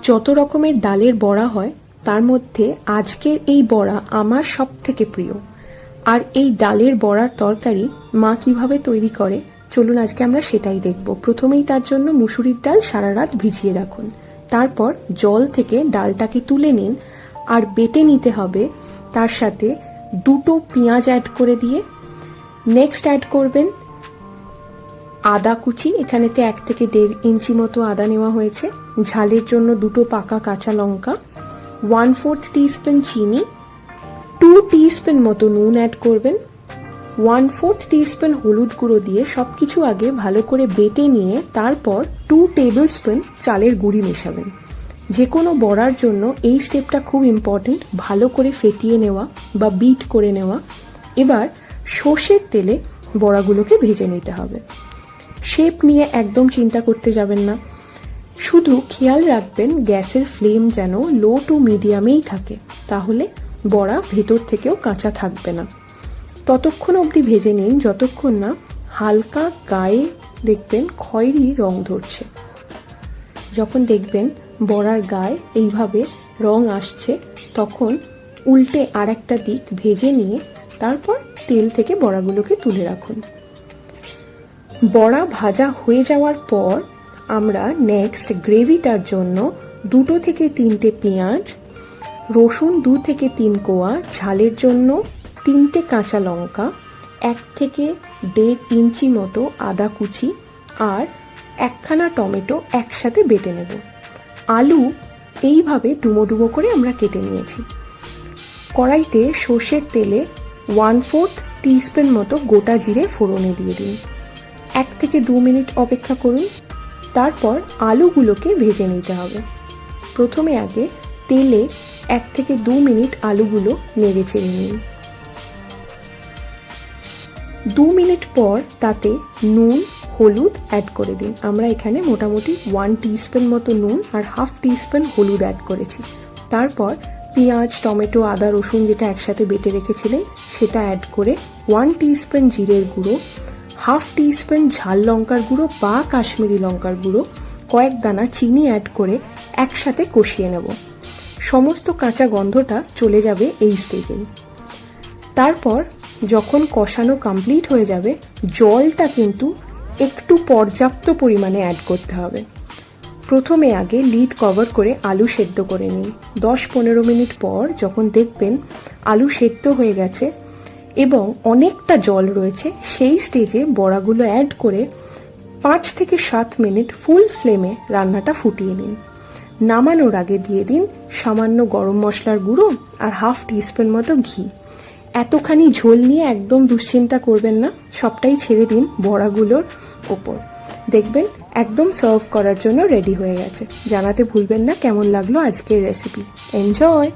যত রকমের ডালের বড়া হয়, তার মধ্যে আজকের এই বড়া আমার সব থেকে প্রিয়। আর এই ডালের বড়ার তরকারি মা কীভাবে তৈরি করে, চলুন আজকে আমরা সেটাই দেখব। প্রথমেই তার জন্য মুসুরির ডাল সারা রাত ভিজিয়ে রাখুন। তারপর জল থেকে ডালটাকে তুলে নিন, আর বেটে নিতে হবে তার সাথে দুটো পেঁয়াজ অ্যাড করে দিয়ে। নেক্সট অ্যাড করবেন আদা কুচি, এখানেতে এক থেকে দেড় ইঞ্চি মতো আদা নেওয়া হয়েছে। ঝালের জন্য দুটো পাকা কাঁচা লঙ্কা ওয়ান ফোর্থ টিস্পুন চিনি টু টিস্পুন মতো নুন অ্যাড করবেন ওয়ান ফোর্থ টিস্পুন হলুদ গুঁড়ো দিয়ে সব কিছু আগে ভালো করে বেটে নিয়ে তারপর টু টেবিল স্পুন চালের গুঁড়ি মেশাবেন। যে কোনো বড়ার জন্য এই স্টেপটা খুব ইম্পর্ট্যান্ট ভালো করে ফেটিয়ে নেওয়া বা বিট করে নেওয়া। এবার সর্ষের তেলে বড়াগুলোকে ভেজে নিতে হবে। শেপ নিয়ে একদম চিন্তা করতে যাবেন না। শুধু খেয়াল রাখবেন গ্যাসের ফ্লেম যেন লো টু মিডিয়ামেই থাকে, তাহলে বড়া ভেতর থেকেও কাঁচা থাকবে না। ততক্ষণ অবধি ভেজে নিন, যতক্ষণ না হালকা গায়ে দেখবেন খয়েরি রং ধরছে। যখন দেখবেন বড়ার গায়ে এইভাবে রং আসছে, তখন উল্টে আর একটা দিক ভেজে নিয়ে তারপর তেল থেকে বড়াগুলোকে তুলে রাখুন। বড়া ভাজা হয়ে যাওয়ার পর আমরা নেক্সট গ্রেভিটার জন্য দুটো থেকে তিনটে পেঁয়াজ, রসুন দু থেকে তিন কোয়া, ঝালের জন্য তিনটে কাঁচা লঙ্কা, এক থেকে দেড় ইঞ্চি মতো আদা কুচি আর একখানা টমেটো একসাথে বেটে নেব। আলু এইভাবে ডুমো ডুমো করে আমরা কেটে নিয়েছি। কড়াইতে সর্ষের তেলে ওয়ান ফোর্থ টিস্পুন মতো গোটা জিরে ফোড়নে দিয়ে দিন। এক থেকে দু মিনিট অপেক্ষা করুন। তারপর আলুগুলোকে ভেজে নিতে হবে। প্রথমে আগে তেলে এক থেকে দু মিনিট আলুগুলো নেড়ে চেড়ে নিন। দু মিনিট পর তাতে নুন, হলুদ অ্যাড করে দিন। আমরা এখানে মোটামুটি ওয়ান টিস্পুন মতো নুন আর হাফ টিস্পুন হলুদ অ্যাড করেছি। তারপর পেঁয়াজ, টমেটো, আদা, রসুন যেটা একসাথে বেটে রেখেছিলেন, সেটা অ্যাড করে ওয়ান টিস্পুন জিরের গুঁড়ো হাফ টিস্পুন ঝাল লঙ্কার গুঁড়ো বা কাশ্মীরি লঙ্কার গুঁড়ো, কয়েক দানা চিনি অ্যাড করে একসাথে কষিয়ে নেব। সমস্ত কাঁচা গন্ধটা চলে যাবে এই স্টেজেই তারপর যখন কষানো কমপ্লিট হয়ে যাবে, জলটা কিন্তু একটু পর্যাপ্ত পরিমাণে অ্যাড করতে হবে। প্রথমে আগে লিড কভার করে আলু সেদ্ধ করে নিন। দশ পনেরো মিনিট পর যখন দেখবেন আলু সেদ্ধ হয়ে গেছে এবং অনেকটা জল রয়েছে, সেই স্টেজে বড়াগুলো অ্যাড করে পাঁচ থেকে সাত মিনিট ফুল ফ্লেমে রান্নাটা ফুটিয়ে নিন। নামানোর আগে দিয়ে দিন সামান্য গরম মশলার গুঁড়ো আর হাফ টিস্পুন মতো ঘি। এতখানি ঝোল নিয়ে একদম দুশ্চিন্তা করবেন না, সবটাই ছেড়ে দিন বড়াগুলোর ওপর। দেখবেন একদম সার্ভ করার জন্য রেডি হয়ে গেছে। জানাতে ভুলবেন না কেমন লাগল আজকের রেসিপি এনজয়